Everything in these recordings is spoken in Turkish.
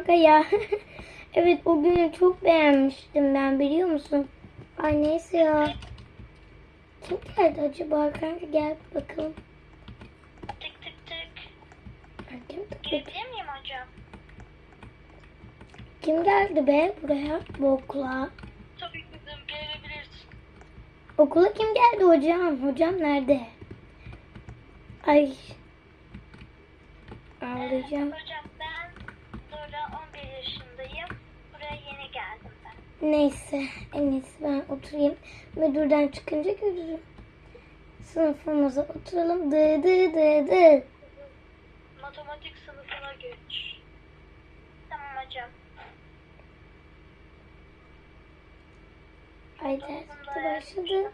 kanka ya. evet o günü çok beğenmiştim ben biliyor musun? Ay neyse ya. Kim geldi acaba kanka gel bakalım. Tık tık tık. Ay, Kim, Girebilir miyim hocam? kim geldi be buraya bu okula? Tabii kızım gelebilirsin. Okula kim geldi hocam? Hocam nerede? Ay. Ağlayacağım. Hocam Neyse en iyisi ben oturayım. Müdürden çıkınca görürüm. Sınıfımıza oturalım. Dı dı dı dı. Matematik sınıfına geç. Tamam hocam. Ay ders başladı.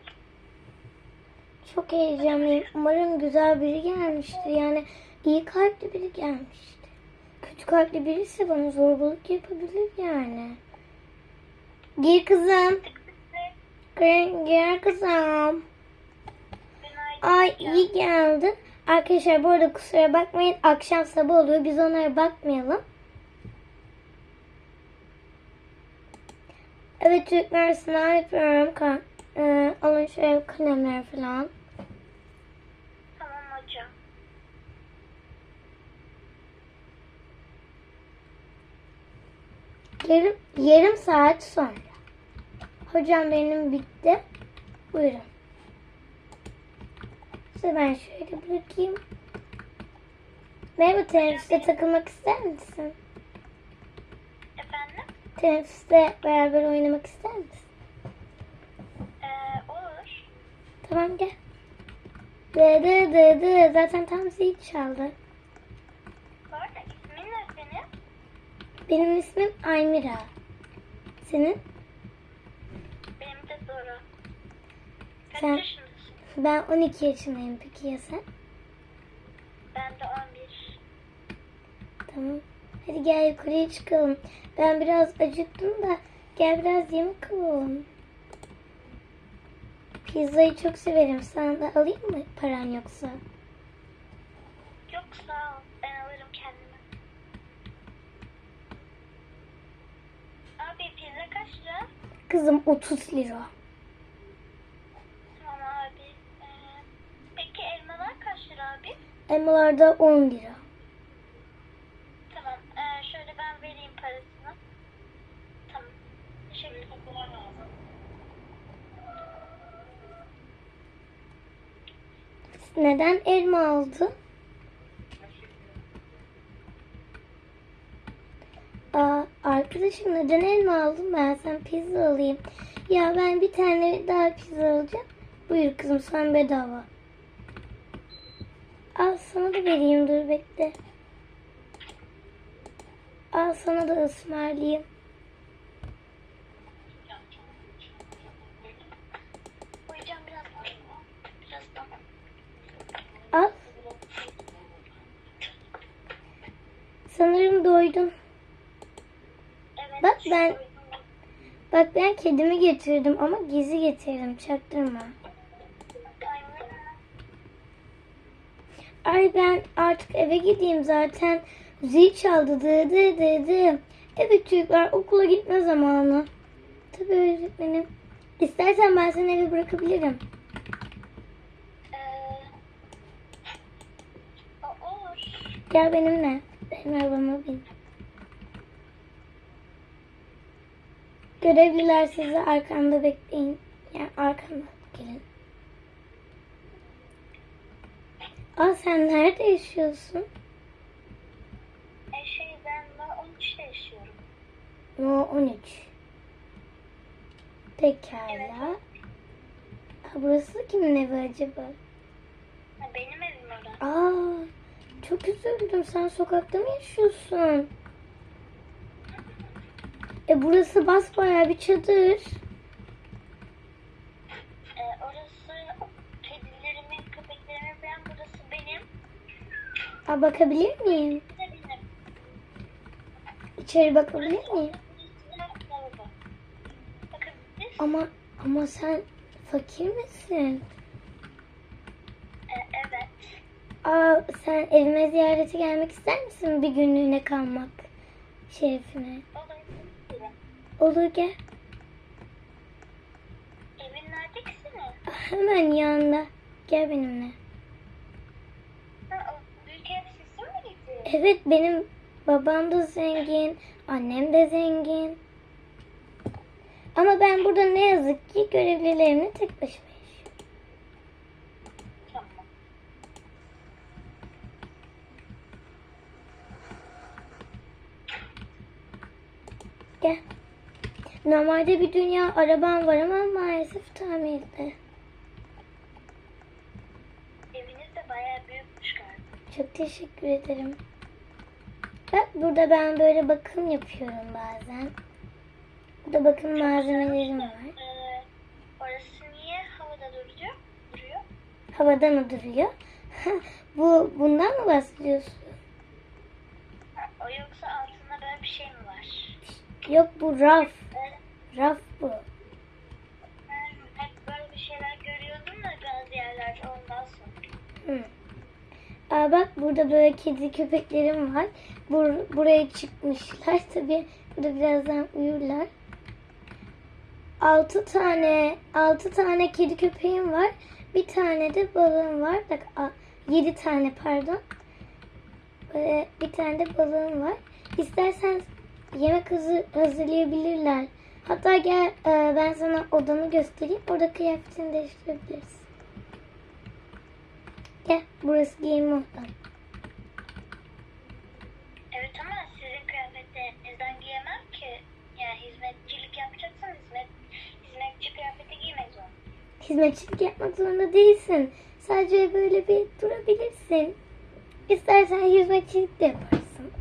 Çok heyecanlıyım. Umarım güzel biri gelmiştir. Yani iyi kalpli biri gelmiştir. Kötü kalpli birisi bana zorbalık yapabilir yani. Gir kızım. Gir kızım. Ay iyi geldin. Arkadaşlar bu arada kusura bakmayın. Akşam sabah oluyor. Biz onlara bakmayalım. Evet çocuklar sınav yapıyorum. Ka- e, alın şöyle kalemler falan. Tamam hocam. Yarım, yarım saat sonra. Hocam benim bitti. Buyurun. Size ben şöyle bırakayım. Merhaba teneffüste takılmak ister misin? Efendim? Teneffüste beraber oynamak ister misin? Ee, olur. Tamam gel. Dı dı dı dı. Zaten tam zil çaldı. Bu arada ismin ne senin? Benim ismim Aymira. Senin? Benim de Dora. Kaç Sen- yaşındasın? Ben 12 yaşındayım. Peki ya sen? Ben de 11. Tamam. Hadi gel yukarıya çıkalım. Ben biraz acıktım da gel biraz yemek alalım. Pizzayı çok severim. Sana da alayım mı paran yoksa? Yok sağ ol. Ben alırım kendime. Abi pizza kaç lira? Kızım 30 lira. Elmalarda 10 lira. Tamam. Ee, şöyle ben vereyim parasını. Tamam. Teşekkür ederim. Neden elma aldı? Aa, arkadaşım neden elma aldın? Ben sen pizza alayım. Ya ben bir tane daha pizza alacağım. Buyur kızım sen bedava. Al sana da vereyim dur bekle. Al sana da ısmarlayayım. Al. Sanırım doydun. Evet. Bak ben-. Bak ben kedimi getirdim ama gizli getirdim çaktırma. Ay, ben artık eve gideyim zaten. Zil çaldı dı dı dı dı. Evet çocuklar okula gitme zamanı. Tabii öğretmenim. İstersen ben seni eve bırakabilirim. Ee, olur. Gel benimle. Benim arabama bin. Görevliler sizi arkanda bekleyin. Yani arkanda Aa sen nerede yaşıyorsun? E şey ben 13'te yaşıyorum. No 13. Pekala. Aa, burası kimin evi acaba? Ha, benim evim orada. Aa, çok üzüldüm. Sen sokakta mı yaşıyorsun? E burası basbayağı bir çadır. Ee, orası kedilerimin, köpeklerimin falan burası benim. Aa, bakabilir miyim? İçeri bakabilir miyim? Ama ama sen fakir misin? Ee, evet. Aa sen evime ziyarete gelmek ister misin bir günlüğüne kalmak? şerefine. Olur. Olur gel. Evin nerede ki senin? Hemen yanında. Gel benimle. Ha, o büyük ev sizin miydi? Evet benim babam da zengin. Annem de zengin. Ama ben burada ne yazık ki görevlilerimle tek başıma yaşıyorum. Tamam. Gel. Normalde bir dünya arabam var ama maalesef tamirde. Eviniz de bayağı büyükmüş galiba. Çok teşekkür ederim. Bak burada ben böyle bakım yapıyorum bazen. Burada bakım malzemelerim var. Ee, orası niye havada duruyor? Duruyor. Havada mı duruyor? Bu bundan mı bahsediyorsun? O yoksa altında böyle bir şey mi var? Yok bu raf. Böyle, Raf bu. ben hep böyle bir şeyler görüyordum da bazı yerlerde ondan sonra. Hı. Aa bak burada böyle kedi köpeklerim var. Bur buraya çıkmışlar. Tabii burada birazdan uyurlar. Altı tane, altı tane kedi köpeğim var. Bir tane de balığım var. Bak a- yedi tane pardon. Böyle bir tane de balığım var. İstersen yemek hazır, hazırlayabilirler. Hatta gel e, ben sana odamı göstereyim. Orada kıyafetini değiştirebilirsin. Gel burası giyinme odam. Evet ama sizin kıyafetlerinizden giyemem ki. Yani hizmetçilik yapacaksan hizmet, hizmetçi kıyafeti giymek zorunda. Hizmetçilik yapmak zorunda değilsin. Sadece böyle bir durabilirsin. İstersen hizmetçilik de yaparsın.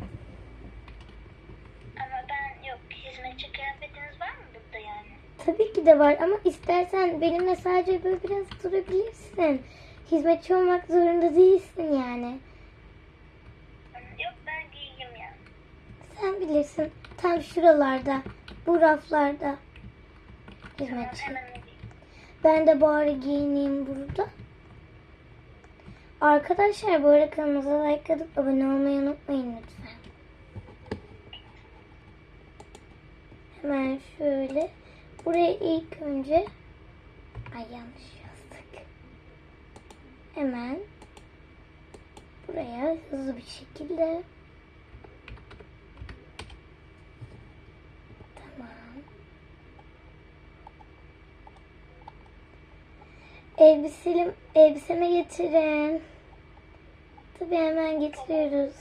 Ama ben yok hizmetçi kıyafetiniz var mı burada yani? Tabii ki de var ama istersen benimle sadece böyle biraz durabilirsin. Hizmetçi olmak zorunda değilsin yani. Yok ben giyeyim yani. Sen bilirsin. Tam şuralarda, bu raflarda. Hizmetçi. Ben de bari giyineyim burada. Arkadaşlar bu arada kanalımıza like atıp abone olmayı unutmayın lütfen. Hemen şöyle. Buraya ilk önce ay yanlış. Hemen buraya hızlı bir şekilde tamam. Elbiselim, elbiseme getirin. Tabii hemen getiriyoruz.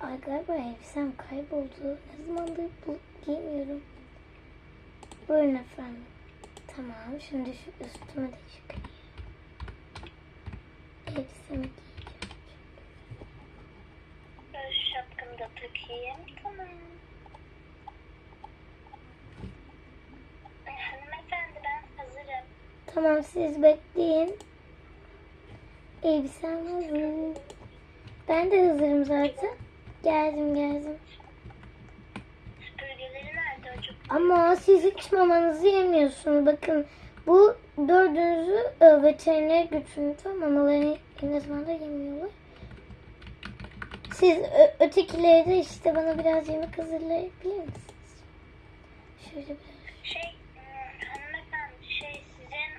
Ay galiba elbisem kayboldu. Ne zamandır bu giymiyorum. Buyurun efendim. Tamam şimdi şu üstüme de çıkayım. Elbisemi giyeceğim. Böyle şapkamı da takayım. Tamam. Ay, Hanımefendi ben hazırım. Tamam siz bekleyin. Elbisem hazır. Ben de hazırım zaten. Geldim geldim. Ama siz hiç mamanızı yemiyorsunuz. Bakın bu dördünüzü e, veterinere götürün. Tamam mamalarını zaman da yemiyorlar. Siz ötekileri de işte bana biraz yemek hazırlayabilir misiniz? Şöyle biraz. Şey hmm, hanımefendi şey sizin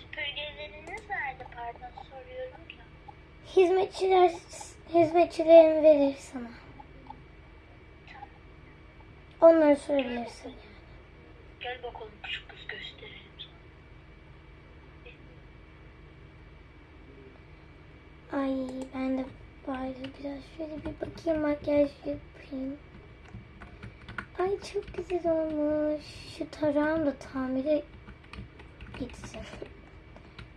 süpürgeleriniz nerede pardon soruyorum da. Hizmetçiler hizmetçilerin verir sana. Onları sorabilirsin. Gel bakalım küçük kız gösterelim. Ay ben de bari biraz şöyle bir bakayım makyaj yapayım. Ay çok güzel olmuş. Şu tarağım da tamire gitsin.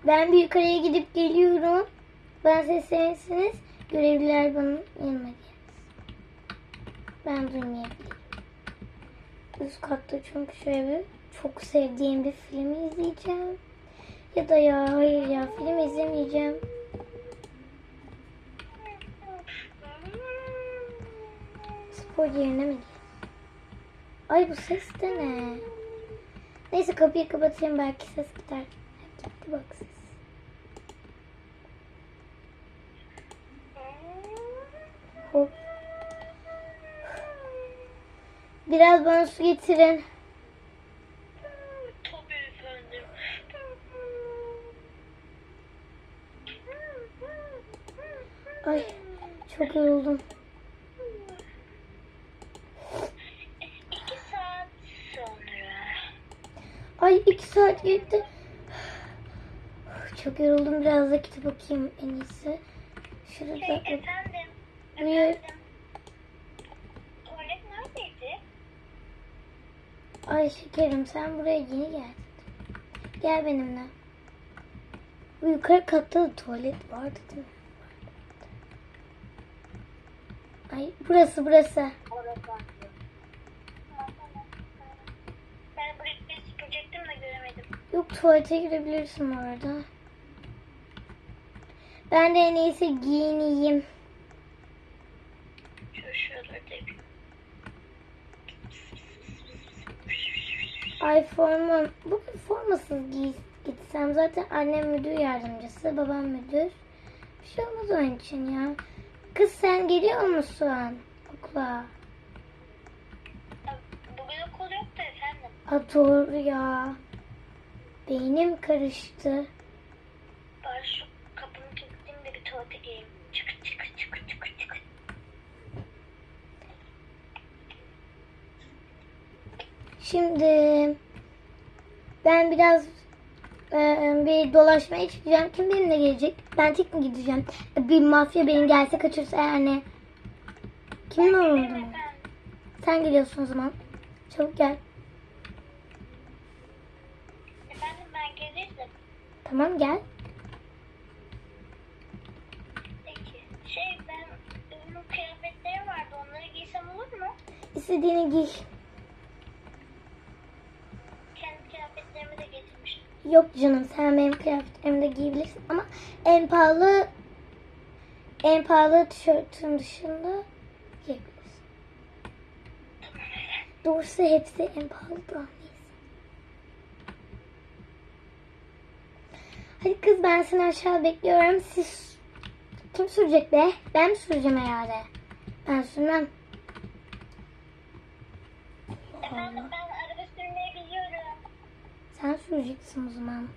Ben bir yukarıya gidip geliyorum. Ben seslenirsiniz. Görevliler bana yanıma gelsin. Ben duymayabilirim. Üst katta çünkü şöyle çok sevdiğim bir film izleyeceğim. Ya da ya hayır ya film izlemeyeceğim. Spor yerine mi? Ay bu ses de ne? Neyse kapıyı kapatayım belki ses gider. Gitti bak ses. Biraz bana su getirin. Tabii efendim. Ay çok yoruldum. İki saat sonra. Ay iki saat gitti. Çok yoruldum. Biraz da kitap okuyayım en iyisi. Şurada. Şey efendim. Efendim. Tuvalet neredeydi? Ay şekerim sen buraya yeni geldin. Gel benimle. Bu yukarı katta da tuvalet vardı değil mi? Ay burası burası. Ben göremedim. Yok tuvalete girebilirsin orada. Ben de en iyisi giyineyim. Şu şuralarda bir. Ay forma, bugün formasız giy, gitsem zaten annem müdür yardımcısı, babam müdür. Bir şey olmaz onun için ya. Kız sen geliyor musun okula? Bugün okul yoktu efendim. A doğru ya. Beynim karıştı. Şimdi ben biraz e, bir dolaşmaya çıkacağım. Kim benimle gelecek? Ben tek mi gideceğim? Bir mafya beni gelse kaçırsa yani. Kimin umurunda mı? Sen geliyorsun o zaman. Çabuk gel. Efendim ben gelirdim. Tamam gel. Peki. Şey ben benim kıyafetlerim vardı. Onları giysem olur mu? İstediğini giy. Yok canım sen benim kıyafetlerimi de giyebilirsin ama en pahalı en pahalı tişörtün dışında giyebilirsin. Doğrusu hepsi en pahalı da neyse. Hadi kız ben seni aşağı bekliyorum. Siz kim sürecek be? Ben mi süreceğim herhalde? Ben sürmem. Efendim ben. Sen süreceksin o zaman.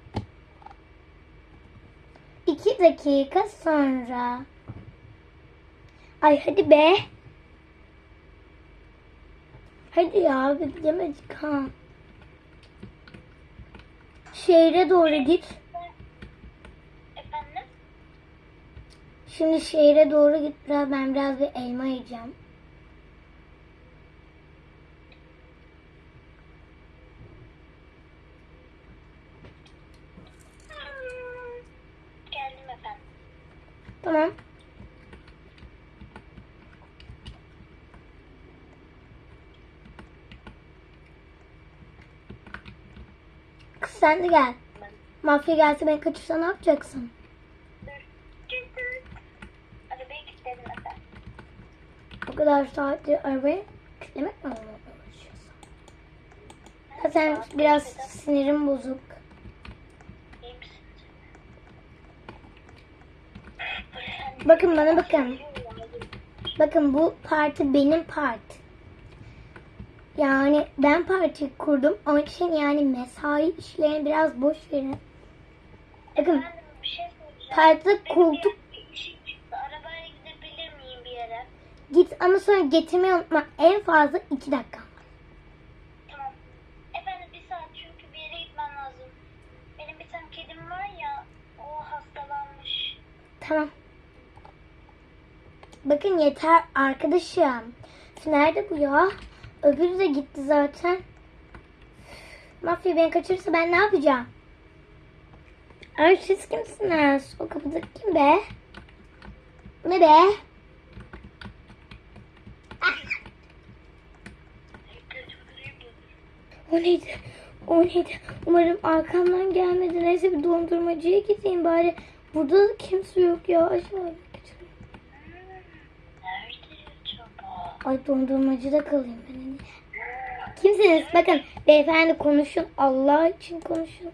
İki dakika sonra. Ay hadi be. Hadi ya gidemedik ha. Şehre doğru git. Efendim? Şimdi şehre doğru git biraz ben biraz bir elma yiyeceğim. Geldim efendim. Tamam. Kız sen de gel. Mafya gelse beni kaçırsa ne yapacaksın? Bu kadar saattir arabayı kilitlemek mi uğraşıyorsun? Zaten biraz sinirim bozuk. İyi misiniz? Bakın bana bakın. Bakın bu parti benim parti. Yani ben parti kurdum. Onun için yani mesai işlerini biraz boş verin. Bakın şey partide koltuk git ama sonra getirmeyi unutma. En fazla iki dakika. Tamam. Efendim bir saat çünkü bir yere gitmem lazım. Benim bir tane kedim var ya. O hastalanmış. Tamam. Bakın yeter arkadaşım. Nerede bu ya? Öbürü de gitti zaten. Mafya beni kaçırırsa ben ne yapacağım? Ay siz kimsiniz? O kapıdaki kim be? Ne be? Ah, o neydi? O neydi? Umarım arkamdan gelmedi. Neyse bir dondurmacıya gideyim bari. Burada da kimse yok ya. Aşağı kaçırayım. Nerede acaba? Ay dondurmacıda kalayım ben. en iyisi. Kimsiniz? Bakın beyefendi konuşun. Allah için konuşun.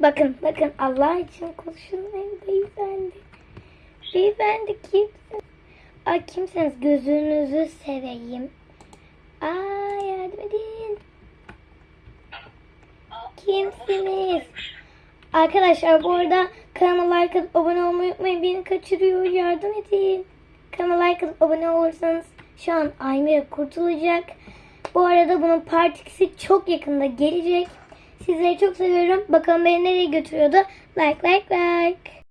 Bakın bakın Allah için konuşun ey beyefendi. Beyefendi kimsin? Ay kimseniz gözünüzü seveyim. Aa yardım edin. Kimsiniz? Arkadaşlar bu arada kanalıma like atıp abone olmayı unutmayın. Beni kaçırıyor. Yardım edin. Kanala like atıp abone olursanız şu an Aymira kurtulacak. Bu arada bunun part 2'si çok yakında gelecek. Sizleri çok seviyorum. Bakalım beni nereye götürüyordu. Like like like.